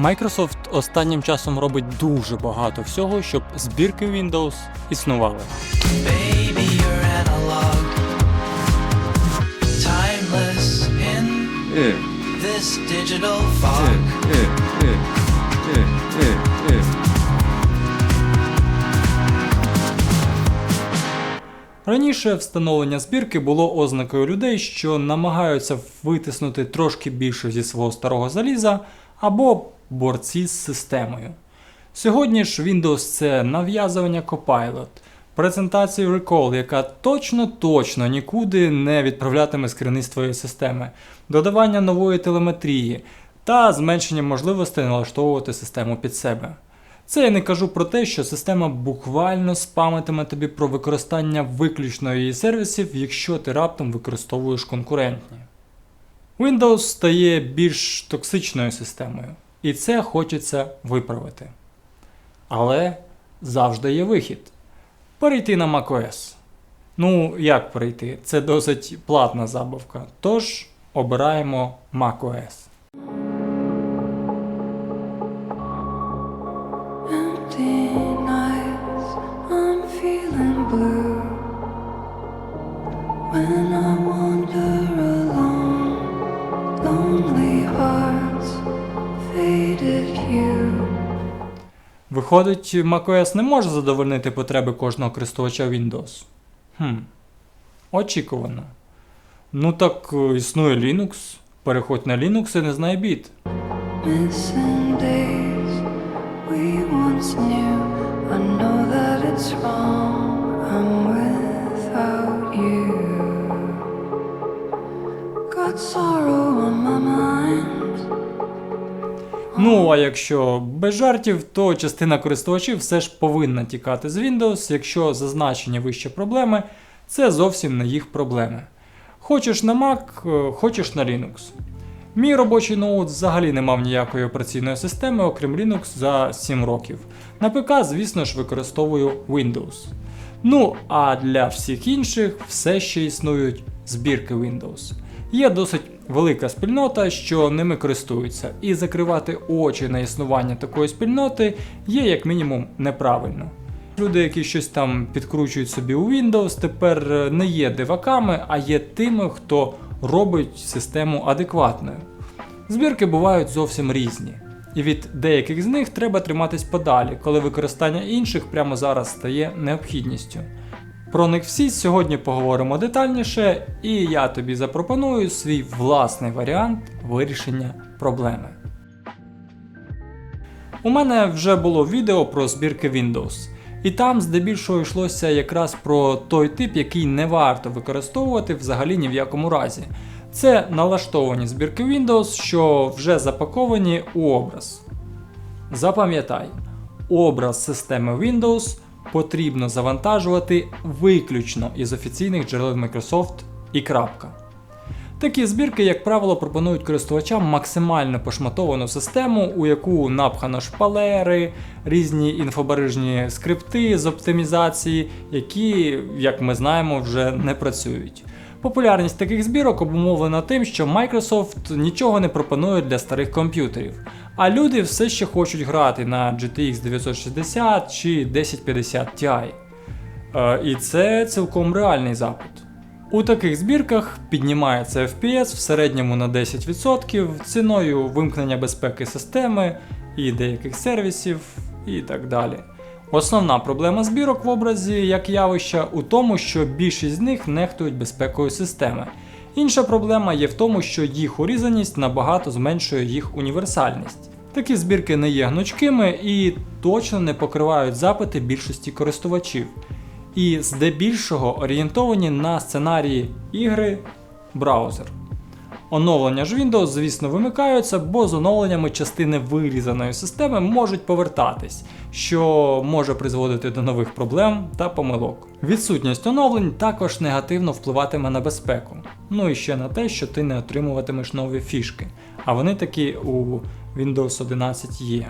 Microsoft останнім часом робить дуже багато всього, щоб збірки Windows існували. Baby, this digital fog. е, е, е. Раніше встановлення збірки було ознакою людей, що намагаються витиснути трошки більше зі свого старого заліза або борці з системою. Сьогодні ж Windows це нав'язування Copilot, презентація Recall, яка точно-точно нікуди не відправлятиме з керівництвої системи, додавання нової телеметрії та зменшення можливостей налаштовувати систему під себе. Це я не кажу про те, що система буквально спамитиме тобі про використання виключно її сервісів, якщо ти раптом використовуєш конкурентні. Windows стає більш токсичною системою, і це хочеться виправити. Але завжди є вихід. Перейти на macOS. Ну, як перейти? Це досить платна забавка. Тож обираємо macOS. Виходить, macOS не може задовольнити потреби кожного користувача Windows. Хм. Очікувано. Ну так е, існує Linux. Переходь на Linux і не знай бід. Days we once knew. I know that it's wrong. Ну, а якщо без жартів, то частина користувачів все ж повинна тікати з Windows, якщо зазначені вище проблеми, це зовсім не їх проблеми. Хочеш на Mac, е, хочеш на Linux. Мій робочий ноут взагалі не мав ніякої операційної системи, окрім Linux, за 7 років. На ПК, звісно ж, використовую Windows. Ну, а для всіх інших все ще існують збірки Windows. Є досить велика спільнота, що ними користуються, і закривати очі на існування такої спільноти є як мінімум неправильно. Люди, які щось там підкручують собі у Windows, тепер е, не є диваками, а є тими, хто робить систему адекватною. Збірки бувають зовсім різні, і від деяких з них треба триматись подалі, коли використання інших прямо зараз стає необхідністю. Про них всі сьогодні поговоримо детальніше, і я тобі запропоную свій власний варіант вирішення проблеми. У мене вже було відео про збірки Windows, і там здебільшого йшлося якраз про той тип, який не варто використовувати взагалі ні в якому разі. Це налаштовані збірки Windows, що вже запаковані у образ. Запам'ятай, образ системи Windows потрібно завантажувати виключно із офіційних джерел Microsoft і крапка. Такі збірки, як правило, пропонують користувачам максимально пошматовану систему, у яку напхано шпалери, різні інфобережні скрипти з оптимізації, які, як ми знаємо, вже не працюють. Популярність таких збірок обумовлена тим, що Microsoft нічого не пропонує для старих комп'ютерів, а люди все ще хочуть грати на GTX 960 чи 1050 Ti. Е, І це цілком реальний запит. У таких збірках піднімається FPS в середньому на 10% ціною вимкнення безпеки системи і деяких сервісів і так далі. Основна проблема збірок в образі як явища у тому, що більшість з них нехтують безпекою системи. Інша проблема є в тому, що їх урізаність набагато зменшує їх універсальність. Такі збірки не є гнучкими і точно не покривають запити більшості користувачів. І здебільшого орієнтовані на сценарії ігри браузер. Оновлення ж Windows, звісно, вимикаються, бо з оновленнями частини вирізаної системи можуть повертатись, що може призводити до нових проблем та помилок. Відсутність оновлень також негативно впливатиме на безпеку. Ну і ще на те, що ти не отримуватимеш нові фішки, а вони такі у Windows 11 є.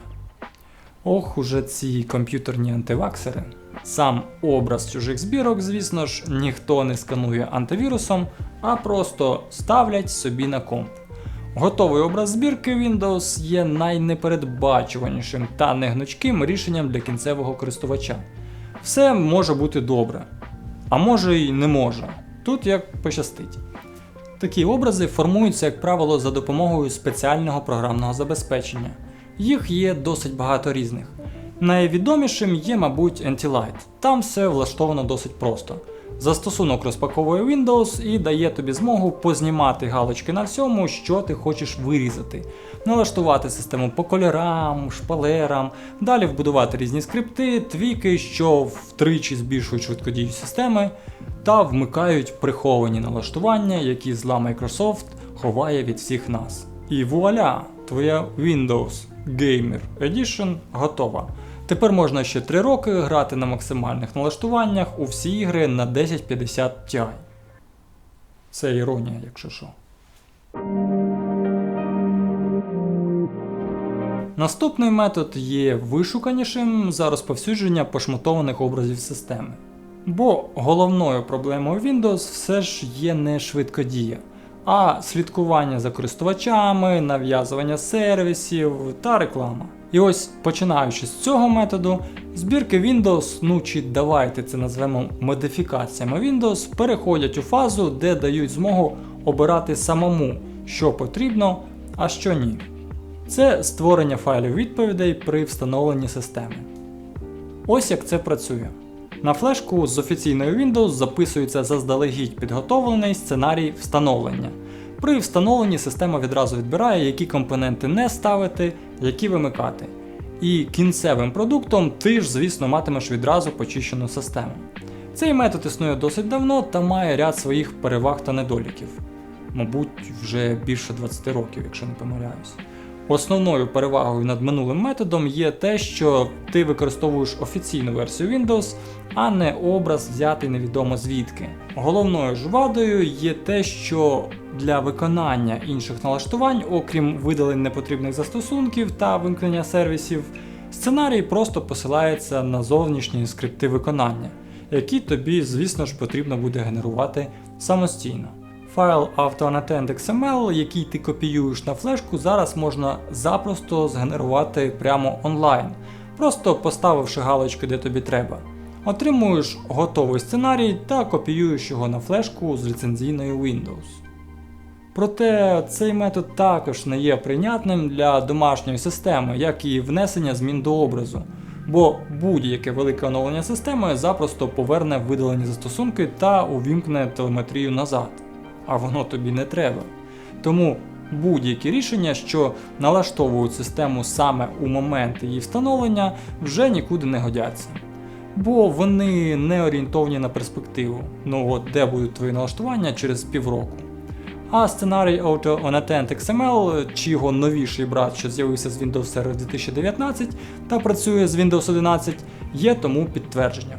Ох, уже ці комп'ютерні антиваксери. Сам образ чужих збірок, звісно ж, ніхто не сканує антивірусом, а просто ставлять собі на комп. Готовий образ збірки Windows є найнепередбачуванішим та негнучким рішенням для кінцевого користувача. Все може бути добре, а може і не може. Тут як пощастить. Такі образи формуються, як правило, за допомогою спеціального програмного забезпечення. Їх є досить багато різних. Найвідомішим є, мабуть, Anti-Light. Там все влаштовано досить просто. Застосунок розпаковує Windows і дає тобі змогу познімати галочки на всьому, що ти хочеш вирізати, налаштувати систему по кольорам, шпалерам, далі вбудувати різні скрипти, твіки, що втричі збільшують швидкодію системи, та вмикають приховані налаштування, які зла Microsoft ховає від всіх нас. І вуаля! Твоя Windows Gamer Edition готова. Тепер можна ще 3 роки грати на максимальних налаштуваннях у всі ігри на 1050 Ti. Це іронія, якщо що. Наступний метод є вишуканішим за розповсюдження пошматованих образів системи. Бо головною проблемою Windows все ж є не швидкодія, а слідкування за користувачами, нав'язування сервісів та реклама. І ось починаючи з цього методу, збірки Windows, ну чи давайте це назвемо модифікаціями Windows, переходять у фазу, де дають змогу обирати самому, що потрібно, а що ні. Це створення файлів відповідей при встановленні системи. Ось як це працює. На флешку з офіційною Windows записується заздалегідь підготовлений сценарій встановлення. При встановленні система відразу відбирає, які компоненти не ставити, які вимикати. І кінцевим продуктом ти ж, звісно, матимеш відразу почищену систему. Цей метод існує досить давно та має ряд своїх переваг та недоліків. Мабуть, вже більше 20 років, якщо не помиляюсь. Основною перевагою над минулим методом є те, що ти використовуєш офіційну версію Windows, а не образ взятий невідомо звідки. Головною ж вадою є те, що для виконання інших налаштувань, окрім видалень непотрібних застосунків та вимкнення сервісів, сценарій просто посилається на зовнішні скрипти виконання, які тобі, звісно ж, потрібно буде генерувати самостійно. Файл AutoAttend.xml, який ти копіюєш на флешку, зараз можна запросто згенерувати прямо онлайн, просто поставивши галочки, де тобі треба. Отримуєш готовий сценарій та копіюєш його на флешку з ліцензійною Windows. Проте цей метод також не є прийнятним для домашньої системи, як і внесення змін до образу, бо будь-яке велике оновлення системи запросто поверне видалені застосунки та увімкне телеметрію назад а воно тобі не треба. Тому будь-які рішення, що налаштовують систему саме у момент її встановлення, вже нікуди не годяться. Бо вони не орієнтовні на перспективу. Ну от де будуть твої налаштування через півроку. А сценарій Auto on Attend XML, чи його новіший брат, що з'явився з Windows Server 2019 та працює з Windows 11, є тому підтвердженням.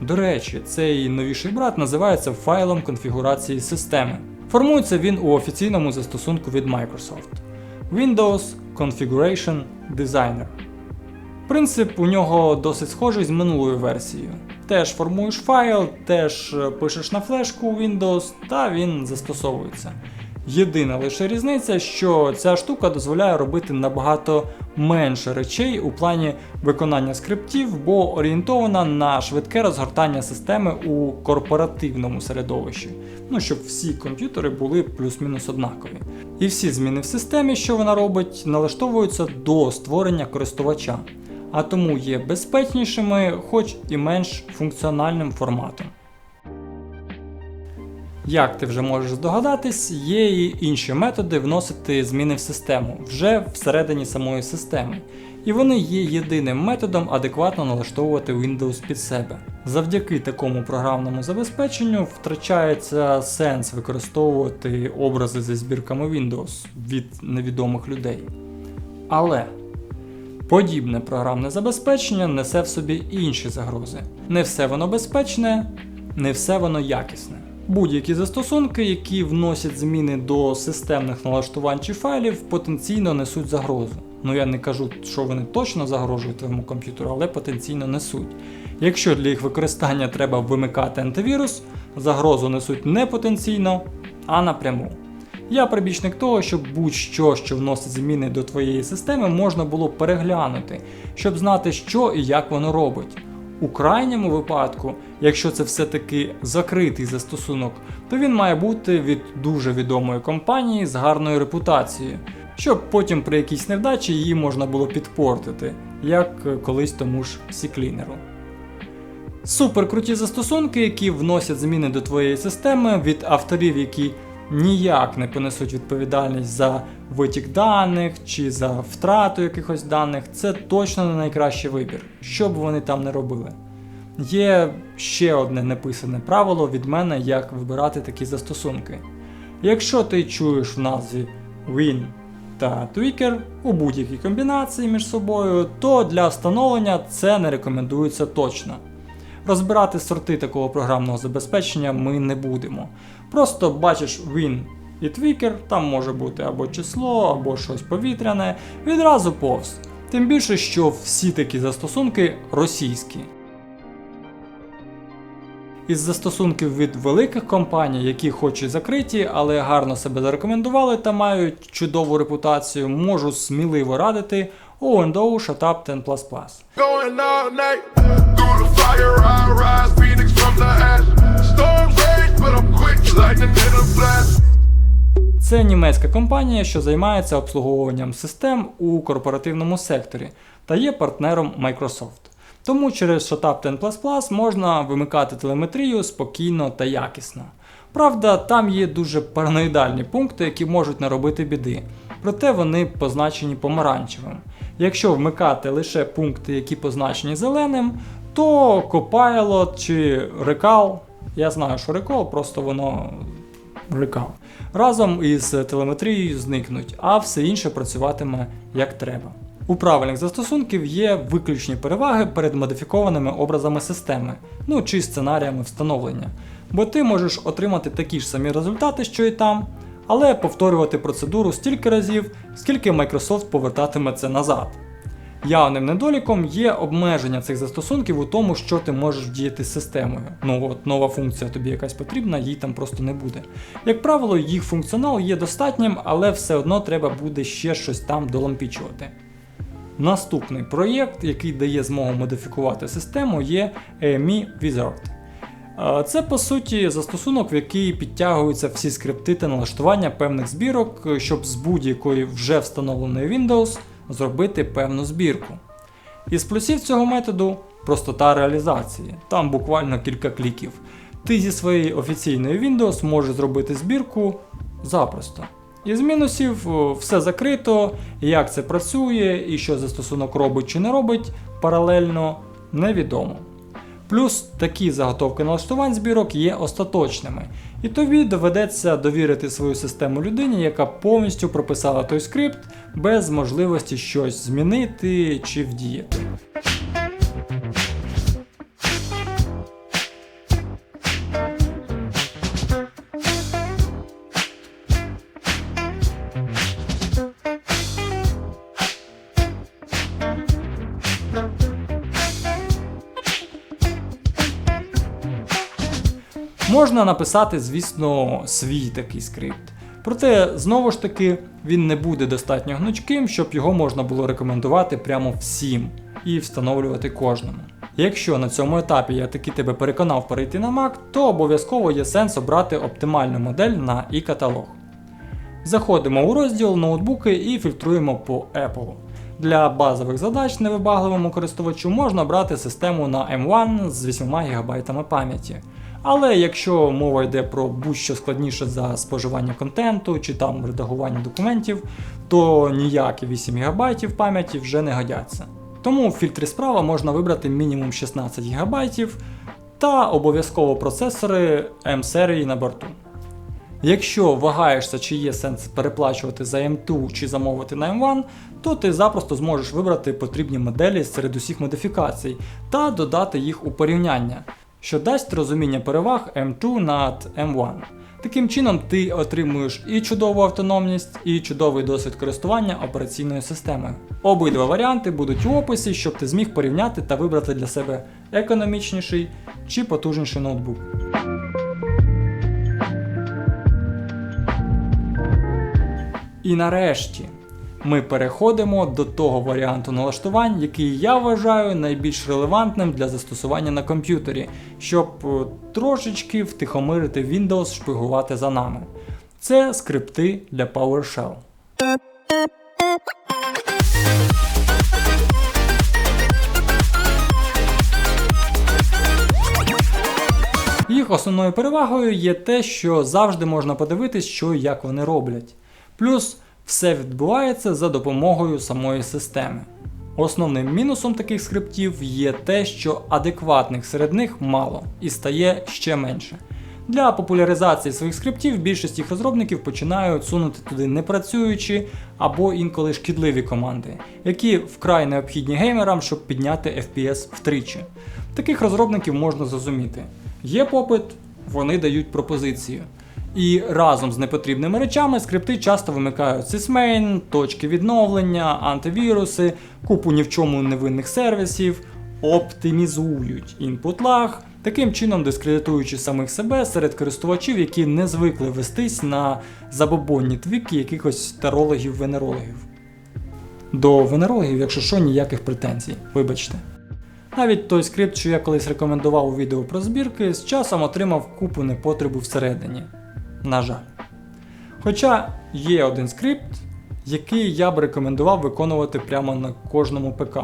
До речі, цей новіший брат називається файлом конфігурації системи. Формується він у офіційному застосунку від Microsoft Windows Configuration Designer. Принцип у нього досить схожий з минулою версією. Теж формуєш файл, теж е, пишеш на флешку Windows, та він застосовується. Єдина лише різниця, що ця штука дозволяє робити набагато менше речей у плані виконання скриптів, бо орієнтована на швидке розгортання системи у корпоративному середовищі, ну щоб всі комп'ютери були плюс-мінус однакові. І всі зміни в системі, що вона робить, налаштовуються до створення користувача, а тому є безпечнішими, хоч і менш функціональним форматом. Як ти вже можеш здогадатись, є і інші методи вносити зміни в систему вже всередині самої системи. І вони є єдиним методом адекватно налаштовувати Windows під себе. Завдяки такому програмному забезпеченню втрачається сенс використовувати образи зі збірками Windows від невідомих людей. Але подібне програмне забезпечення несе в собі інші загрози. Не все воно безпечне, не все воно якісне. Будь-які застосунки, які вносять зміни до системних налаштувань чи файлів, потенційно несуть загрозу. Ну я не кажу, що вони точно загрожують твоєму комп'ютеру, але потенційно несуть. Якщо для їх використання треба вимикати антивірус, загрозу несуть не потенційно, а напряму. Я прибічник того, щоб будь-що, що вносить зміни до твоєї системи, можна було переглянути, щоб знати, що і як воно робить. У крайньому випадку, якщо це все-таки закритий застосунок, то він має бути від дуже відомої компанії з гарною репутацією, щоб потім при якійсь невдачі її можна було підпортити, як колись тому ж Сіклінеру. Супер круті застосунки, які вносять зміни до твоєї системи від авторів, які ніяк не понесуть відповідальність за витік даних чи за втрату якихось даних, це точно не найкращий вибір, що б вони там не робили. Є ще одне неписане правило від мене, як вибирати такі застосунки. Якщо ти чуєш в назві Win та Tweaker у будь-якій комбінації між собою, то для встановлення це не рекомендується точно. Розбирати сорти такого програмного забезпечення ми не будемо. Просто бачиш Win і Tweaker, там може бути або число, або щось повітряне, відразу повз. Тим більше, що всі такі застосунки російські. Із застосунків від великих компаній, які хоч і закриті, але гарно себе зарекомендували та мають чудову репутацію, можу сміливо радити ONDO Shutup 10++. Це німецька компанія, що займається обслуговуванням систем у корпоративному секторі та є партнером Microsoft. Тому через Shutup 10++ можна вимикати телеметрію спокійно та якісно. Правда, там є дуже параноїдальні пункти, які можуть наробити біди, проте вони позначені помаранчевим. Якщо вмикати лише пункти, які позначені зеленим, то Copilot чи Recall, я знаю, що Recall, просто воно Recall, разом із телеметрією зникнуть, а все інше працюватиме як треба. У правильних застосунків є виключні переваги перед модифікованими образами системи, ну чи сценаріями встановлення, бо ти можеш отримати такі ж самі результати, що і там, але повторювати процедуру стільки разів, скільки Microsoft повертатиме це назад. Явним недоліком є обмеження цих застосунків у тому, що ти можеш вдіяти з системою. Ну от нова функція тобі якась потрібна, їй там просто не буде. Як правило, їх функціонал є достатнім, але все одно треба буде ще щось там долампічувати. Наступний проєкт, який дає змогу модифікувати систему, є AMI Wizard. Це по суті застосунок, в який підтягуються всі скрипти та налаштування певних збірок, щоб з будь-якої вже встановленої Windows зробити певну збірку. Із плюсів цього методу простота реалізації, там буквально кілька кліків. Ти зі своєї офіційної Windows можеш зробити збірку запросто. Із мінусів все закрито, як це працює, і що застосунок робить чи не робить, паралельно невідомо. Плюс такі заготовки налаштувань збірок є остаточними, і тобі доведеться довірити свою систему людині, яка повністю прописала той скрипт без можливості щось змінити чи вдіяти. Можна написати, звісно, свій такий скрипт. Проте, знову ж таки, він не буде достатньо гнучким, щоб його можна було рекомендувати прямо всім і встановлювати кожному. Якщо на цьому етапі я таки тебе переконав перейти на Mac, то обов'язково є сенс обрати оптимальну модель на і-каталог. Заходимо у розділ ноутбуки і фільтруємо по Apple. Для базових задач невибагливому користувачу можна брати систему на M1 з 8 ГБ пам'яті. Але якщо мова йде про будь-що складніше за споживання контенту чи там редагування документів, то ніякі 8 ГБ пам'яті вже не годяться. Тому в фільтрі справа можна вибрати мінімум 16 ГБ та обов'язково процесори M-серії на борту. Якщо вагаєшся, чи є сенс переплачувати за M2 чи замовити на M1, то ти запросто зможеш вибрати потрібні моделі серед усіх модифікацій та додати їх у порівняння, що дасть розуміння переваг M2 над M1. Таким чином, ти отримуєш і чудову автономність, і чудовий досвід користування операційною системою. Обидва варіанти будуть у описі, щоб ти зміг порівняти та вибрати для себе економічніший чи потужніший ноутбук. І нарешті ми переходимо до того варіанту налаштувань, який я вважаю найбільш релевантним для застосування на комп'ютері, щоб е, трошечки втихомирити Windows шпигувати за нами. Це скрипти для PowerShell. Їх основною перевагою є те, що завжди можна подивитись, що і як вони роблять. Плюс все відбувається за допомогою самої системи. Основним мінусом таких скриптів є те, що адекватних серед них мало і стає ще менше. Для популяризації своїх скриптів більшість їх розробників починають сунути туди непрацюючі або інколи шкідливі команди, які вкрай необхідні геймерам, щоб підняти FPS втричі. Таких розробників можна зрозуміти. Є попит, вони дають пропозицію. І разом з непотрібними речами скрипти часто вимикають сисмейн, точки відновлення, антивіруси, купу ні в чому невинних сервісів, оптимізують інпут лаг, таким чином дискредитуючи самих себе серед користувачів, які не звикли вестись на забобонні твіки якихось тарологів-венерологів. До венерологів, якщо що, ніяких претензій, вибачте. Навіть той скрипт, що я колись рекомендував у відео про збірки, з часом отримав купу непотребу всередині. На жаль. Хоча є один скрипт, який я б рекомендував виконувати прямо на кожному ПК,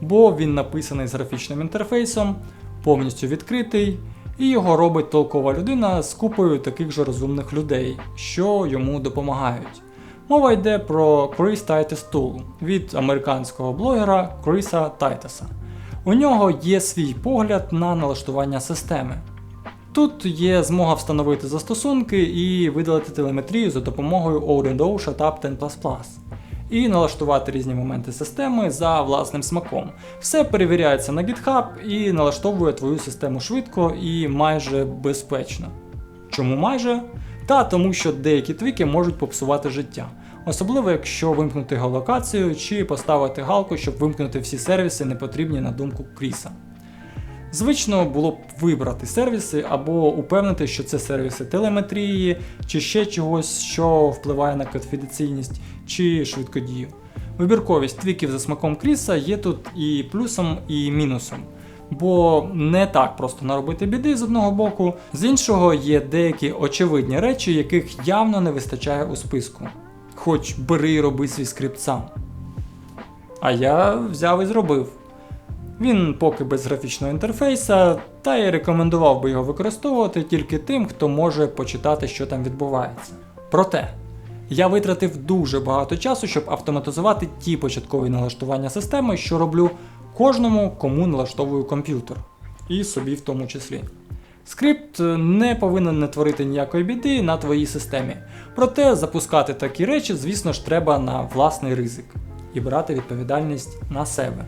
бо він написаний з графічним інтерфейсом, повністю відкритий, і його робить толкова людина з купою таких же розумних людей, що йому допомагають. Мова йде про Chris Titus Tool від американського блогера Криса Тайтаса. У нього є свій погляд на налаштування системи. Тут є змога встановити застосунки і видалити телеметрію за допомогою O&O Shutup 10++. І налаштувати різні моменти системи за власним смаком. Все перевіряється на GitHub і налаштовує твою систему швидко і майже безпечно. Чому майже? Та тому, що деякі твіки можуть попсувати життя. Особливо якщо вимкнути геолокацію чи поставити галку, щоб вимкнути всі сервіси, не потрібні на думку Кріса. Звично було б вибрати сервіси або упевнити, що це сервіси телеметрії, чи ще чогось, що впливає на конфіденційність чи швидкодію. Вибірковість твіків за смаком Кріса є тут і плюсом, і мінусом. Бо не так просто наробити біди з одного боку, з іншого є деякі очевидні речі, яких явно не вистачає у списку. Хоч бери і роби свій скрипт сам. А я взяв і зробив. Він поки без графічного інтерфейса, та й рекомендував би його використовувати тільки тим, хто може почитати, що там відбувається. Проте, я витратив дуже багато часу, щоб автоматизувати ті початкові налаштування системи, що роблю кожному, кому налаштовую комп'ютер. І собі в тому числі. Скрипт не повинен не творити ніякої біди на твоїй системі. Проте запускати такі речі, звісно ж, треба на власний ризик і брати відповідальність на себе.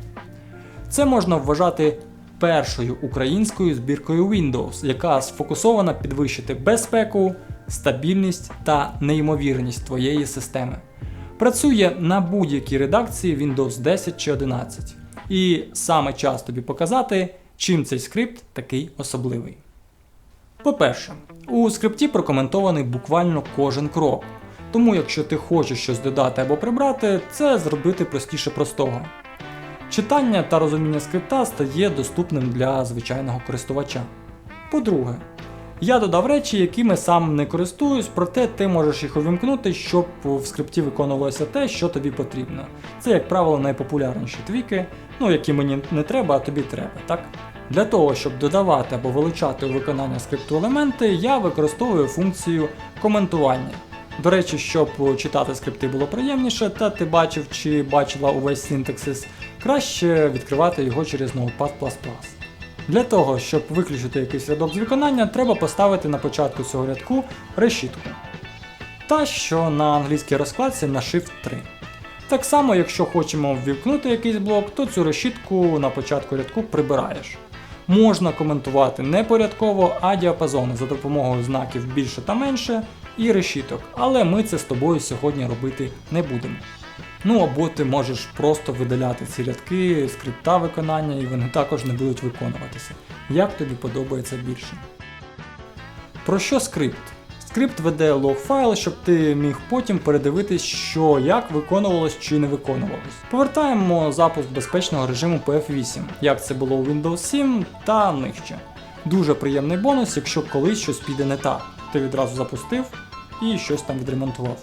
Це можна вважати першою українською збіркою Windows, яка сфокусована підвищити безпеку, стабільність та неймовірність твоєї системи. Працює на будь-якій редакції Windows 10 чи 11. І саме час тобі показати, чим цей скрипт такий особливий. По-перше, у скрипті прокоментований буквально кожен крок. Тому, якщо ти хочеш щось додати або прибрати, це зробити простіше простого. Читання та розуміння скрипта стає доступним для звичайного користувача. По-друге, я додав речі, якими сам не користуюсь, проте ти можеш їх увімкнути, щоб в скрипті виконувалося те, що тобі потрібно. Це, як правило, найпопулярніші твіки, ну які мені не треба, а тобі треба, так? Для того, щоб додавати або вилучати у виконання скрипту елементи, я використовую функцію коментування. До речі, щоб читати скрипти було приємніше, та ти бачив чи бачила увесь синтаксис, краще відкривати його через Notepad++. Для того, щоб виключити якийсь рядок з виконання, треба поставити на початку цього рядку решітку. Та що на англійській розкладці на Shift 3. Так само, якщо хочемо ввімкнути якийсь блок, то цю решітку на початку рядку прибираєш. Можна коментувати не порядково, а діапазони за допомогою знаків більше та менше і решіток, але ми це з тобою сьогодні робити не будемо. Ну або ти можеш просто видаляти ці рядки скрипта виконання, і вони також не будуть виконуватися. Як тобі подобається більше. Про що скрипт? Скрипт веде лог файл, щоб ти міг потім передивитись, що як виконувалось чи не виконувалось. Повертаємо запуск безпечного режиму PF8, як це було у Windows 7 та нижче. Дуже приємний бонус, якщо колись щось піде не так. Ти відразу запустив і щось там відремонтував.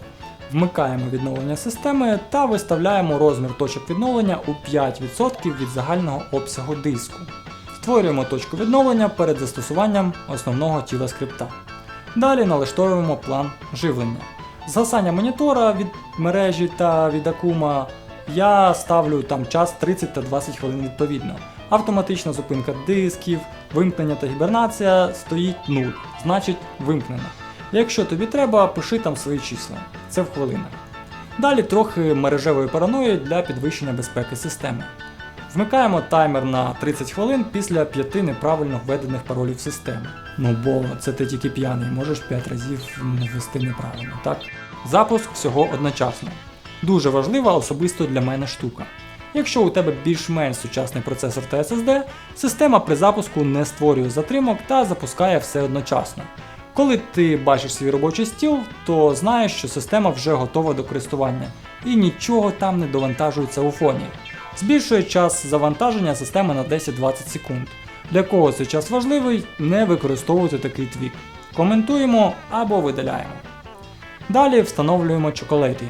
Вмикаємо відновлення системи та виставляємо розмір точок відновлення у 5% від загального обсягу диску. Створюємо точку відновлення перед застосуванням основного тіла скрипта. Далі налаштовуємо план живлення. Згасання монітора від мережі та від акума я ставлю там час 30 та 20 хвилин відповідно. Автоматична зупинка дисків, вимкнення та гібернація стоїть 0, значить вимкнено. Якщо тобі треба, пиши там свої числа. Це в хвилинах. Далі трохи мережевої параної для підвищення безпеки системи. Вмикаємо таймер на 30 хвилин після 5 неправильно введених паролів системи. Ну бо це ти тільки п'яний, можеш 5 разів ввести неправильно, так? Запуск всього одночасно. Дуже важлива особисто для мене штука. Якщо у тебе більш-менш сучасний процесор та SSD, система при запуску не створює затримок та запускає все одночасно. Коли ти бачиш свій робочий стіл, то знаєш, що система вже готова до користування і нічого там не довантажується у фоні. Збільшує час завантаження системи на 10-20 секунд. Для кого цей час важливий, не використовуйте такий твік. Коментуємо або видаляємо. Далі встановлюємо Chocolatey.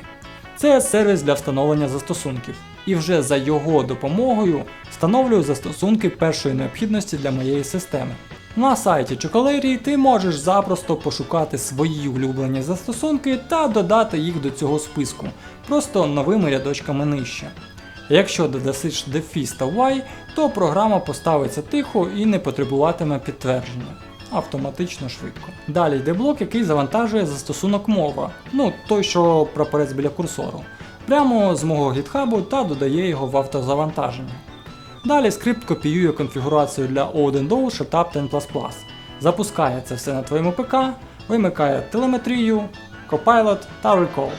Це сервіс для встановлення застосунків. І вже за його допомогою встановлюю застосунки першої необхідності для моєї системи. На сайті Chocolatey ти можеш запросто пошукати свої улюблені застосунки та додати їх до цього списку, просто новими рядочками нижче. Якщо додасиш дефіс та Y, то програма поставиться тихо і не потребуватиме підтвердження. Автоматично швидко. Далі йде блок, який завантажує застосунок мова, ну той, що прапорець біля курсору, прямо з мого гітхабу та додає його в автозавантаження. Далі скрипт копіює конфігурацію для Odin Dow Setup 10++. Запускає це все на твоєму ПК, вимикає телеметрію, Copilot та Recall.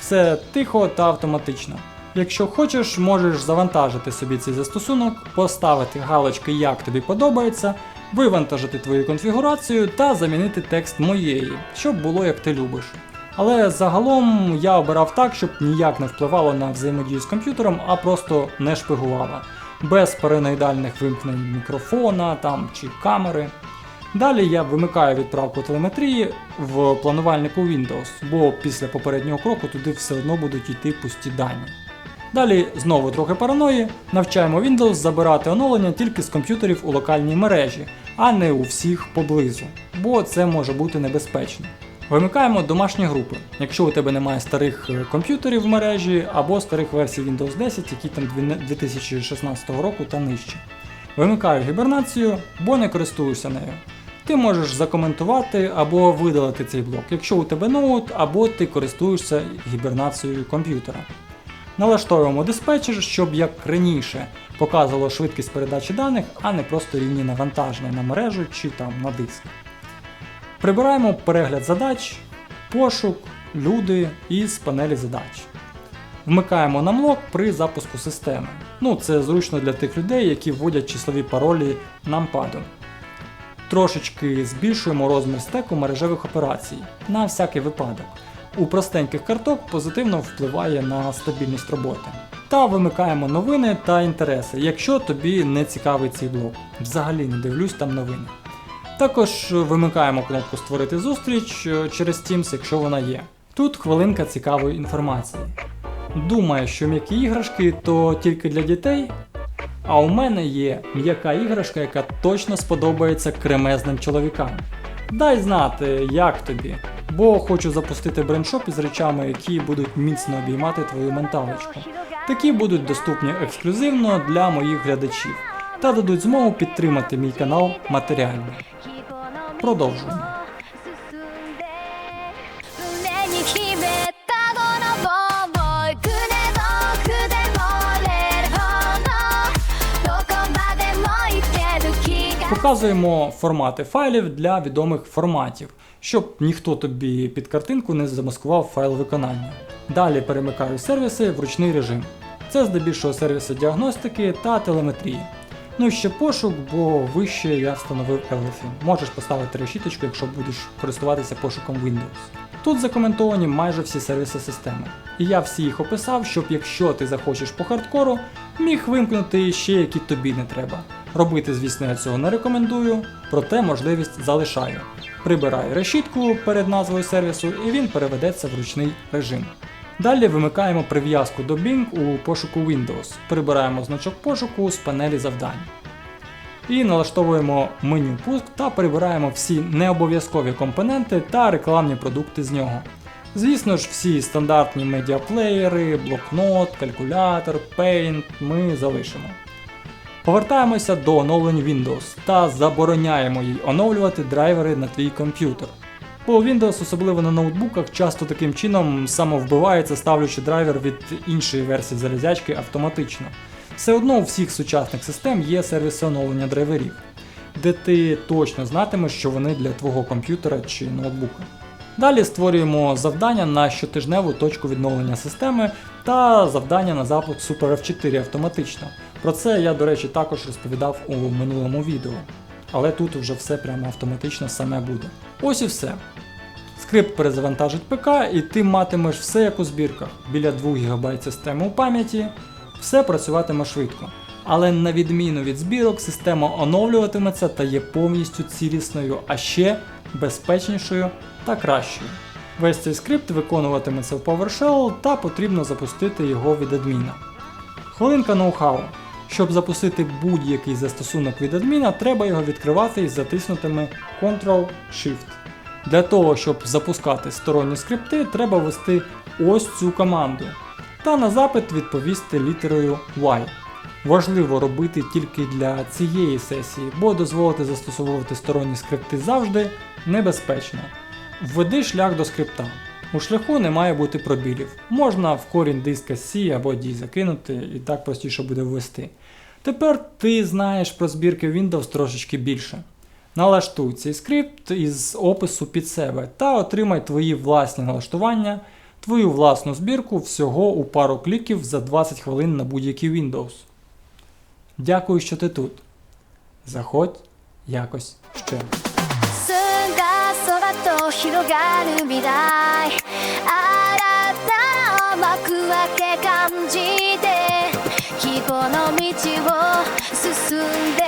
Все тихо та автоматично. Якщо хочеш, можеш завантажити собі цей застосунок, поставити галочки як тобі подобається, вивантажити твою конфігурацію та замінити текст моєї, щоб було як ти любиш. Але загалом я обирав так, щоб ніяк не впливало на взаємодію з комп'ютером, а просто не шпигувало. Без параноїдальних вимкнень мікрофона там, чи камери. Далі я вимикаю відправку телеметрії в планувальнику Windows, бо після попереднього кроку туди все одно будуть йти пусті дані. Далі знову трохи параної, навчаємо Windows забирати оновлення тільки з комп'ютерів у локальній мережі, а не у всіх поблизу, бо це може бути небезпечно. Вимикаємо домашні групи, якщо у тебе немає старих е, комп'ютерів в мережі або старих версій Windows 10, які там 2016 року та нижче. Вимикаю гібернацію, бо не користуюся нею. Ти можеш закоментувати або видалити цей блок, якщо у тебе ноут або ти користуєшся гібернацією комп'ютера. Налаштовуємо диспетчер, щоб як раніше показувало швидкість передачі даних, а не просто рівні навантаження на мережу чи там на диск. Прибираємо перегляд задач, пошук, люди із панелі задач. Вмикаємо намлок при запуску системи. Ну, це зручно для тих людей, які вводять числові паролі нампадом. Трошечки збільшуємо розмір стеку мережевих операцій на всякий випадок. У простеньких карток позитивно впливає на стабільність роботи. Та вимикаємо новини та інтереси, якщо тобі не цікавий цей блок. Взагалі не дивлюсь там новини. Також вимикаємо кнопку Створити зустріч через Teams, якщо вона є. Тут хвилинка цікавої інформації. Думаю, що м'які іграшки то тільки для дітей. А у мене є м'яка іграшка, яка точно сподобається кремезним чоловікам. Дай знати, як тобі, бо хочу запустити брендшоп із речами, які будуть міцно обіймати твою менталочку. Такі будуть доступні ексклюзивно для моїх глядачів та дадуть змогу підтримати мій канал матеріально. Продовжуємо. Показуємо формати файлів для відомих форматів, щоб ніхто тобі під картинку не замаскував файл виконання. Далі перемикаю сервіси в ручний режим. Це здебільшого сервіси діагностики та телеметрії. Ну і ще пошук, бо вище я встановив Everything. Можеш поставити решіточку, якщо будеш користуватися пошуком Windows. Тут закоментовані майже всі сервіси системи. І я всі їх описав, щоб якщо ти захочеш по хардкору, міг вимкнути ще які тобі не треба. Робити, звісно, я цього не рекомендую, проте можливість залишаю. Прибирай решітку перед назвою сервісу і він переведеться в ручний режим. Далі вимикаємо прив'язку до Bing у пошуку Windows, прибираємо значок пошуку з панелі завдань. І налаштовуємо меню пуск та прибираємо всі необов'язкові компоненти та рекламні продукти з нього. Звісно ж, всі стандартні медіаплеєри, блокнот, калькулятор, Paint ми залишимо. Повертаємося до оновлень Windows та забороняємо їй оновлювати драйвери на твій комп'ютер. Бо Windows, особливо на ноутбуках, часто таким чином самовбивається, ставлячи драйвер від іншої версії залізячки автоматично. Все одно у всіх сучасних систем є сервіси оновлення драйверів, де ти точно знатимеш, що вони для твого комп'ютера чи ноутбука. Далі створюємо завдання на щотижневу точку відновлення системи та завдання на запуск Super F4 автоматично. Про це я, до речі, також розповідав у минулому відео. Але тут вже все прямо автоматично саме буде. Ось і все. Скрипт перезавантажить ПК, і ти матимеш все як у збірках. Біля 2 ГБ системи у пам'яті, все працюватиме швидко. Але на відміну від збірок, система оновлюватиметься та є повністю цілісною, а ще безпечнішою та кращою. Весь цей скрипт виконуватиметься в PowerShell та потрібно запустити його від адміна. Хвилинка ноу-хау. Щоб запустити будь-який застосунок від адміна, треба його відкривати із затиснутими Ctrl-Shift. Для того, щоб запускати сторонні скрипти, треба ввести ось цю команду та на запит відповісти літерою Y. Важливо робити тільки для цієї сесії, бо дозволити застосовувати сторонні скрипти завжди небезпечно. Введи шлях до скрипта. У шляху не має бути пробілів. Можна в корінь диска C або D закинути і так простіше буде ввести. Тепер ти знаєш про збірки Windows трошечки більше. Налаштуй цей скрипт із опису під себе та отримай твої власні налаштування, твою власну збірку всього у пару кліків за 20 хвилин на будь-який Windows. Дякую, що ти тут. Заходь якось ще. すが空と広がる未来 あなたを幕開け感じて希望の道を進んで